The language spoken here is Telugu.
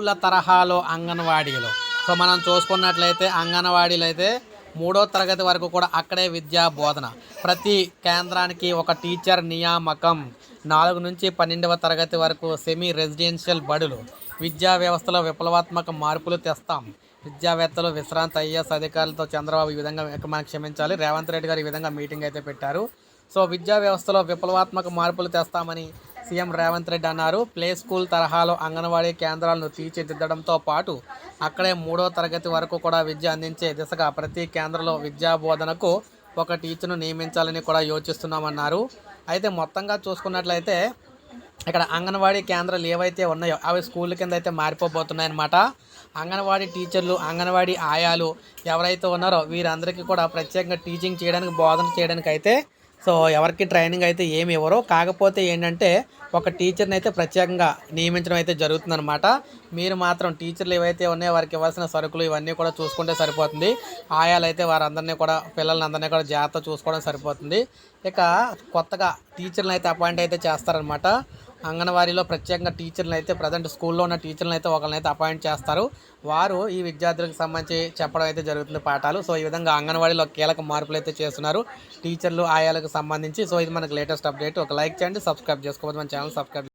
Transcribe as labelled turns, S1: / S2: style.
S1: స్కూళ్ళ తరహాలో అంగన్వాడీలు. సో మనం చూసుకున్నట్లయితే అంగన్వాడీలు అయితే మూడో తరగతి వరకు కూడా అక్కడే విద్యా బోధన. ప్రతి కేంద్రానికి ఒక టీచర్ నియామకం. నాలుగు నుంచి పన్నెండవ తరగతి వరకు సెమీ రెసిడెన్షియల్ బడులు. విద్యా వ్యవస్థలో విప్లవాత్మక మార్పులు తెస్తాం. విద్యావేత్తలు విశ్రాంత ఐఎస్ అధికారులతో చంద్రబాబు ఈ విధంగా మనకు క్షమించాలి. రేవంత్ రెడ్డి గారు ఈ విధంగా మీటింగ్ అయితే పెట్టారు. సో విద్యా వ్యవస్థలో విప్లవాత్మక మార్పులు తెస్తామని సీఎం రేవంత్ రెడ్డి అన్నారు. ప్లే స్కూల్ తరహాలో అంగన్వాడీ కేంద్రాలను తీర్చిదిద్దడంతో పాటు అక్కడే మూడో తరగతి వరకు కూడా విద్య అందించే దిశగా ప్రతి కేంద్రంలో విద్యా బోధనకు ఒక టీచర్ను నియమించాలని కూడా యోచిస్తున్నామన్నారు. అయితే మొత్తంగా చూసుకున్నట్లయితే ఇక్కడ అంగన్వాడీ కేంద్రాలు ఏవైతే ఉన్నాయో అవి స్కూల్ కింద అయితే మారిపోబోతున్నాయన్నమాట. అంగన్వాడీ టీచర్లు అంగన్వాడీ ఆయాలు ఎవరైతే ఉన్నారో వీరందరికీ కూడా ప్రత్యేకంగా టీచింగ్ చేయడానికి బోధన చేయడానికి అయితే సో ఎవరికి ట్రైనింగ్ అయితే ఏమి ఇవ్వరు కాకపోతే ఏంటంటే ఒక టీచర్ని అయితే ప్రత్యేకంగా నియమించడం అయితే జరుగుతుందన్నమాట. మీరు మాత్రం టీచర్లు ఏవైతే ఉన్నాయో వారికి ఇవ్వాల్సిన సరుకులు ఇవన్నీ కూడా చూసుకుంటే సరిపోతుంది. ఆయాలు అయితే వారందరినీ కూడా పిల్లల్ని అందరినీ కూడా జాగ్రత్త చూసుకోవడం సరిపోతుంది. ఇక కొత్తగా టీచర్లను అయితే అపాయింట్ అయితే చేస్తారనమాట అంగన్వాడీలో ప్రత్యేకంగా టీచర్లను అయితే ప్రజెంట్ స్కూల్లో ఉన్న టీచర్లను అయితే ఒకరిని అయితే అపాయింట్ చేస్తారు. వారు ఈ విద్యార్థులకు సంబంధించి చెప్పడం అయితే జరుగుతుంది పాఠాలు. సో ఈ విధంగా అంగన్వాడీలో కీలక మార్పులు అయితే చేస్తున్నారు టీచర్లు ఆయాలకు సంబంధించి. సో ఇది మనకు లేటెస్ట్ అప్డేట్. ఒక లైక్ చేయండి సబ్స్క్రైబ్ చేసుకోవచ్చు మన ఛానల్ సబ్స్క్రైబ్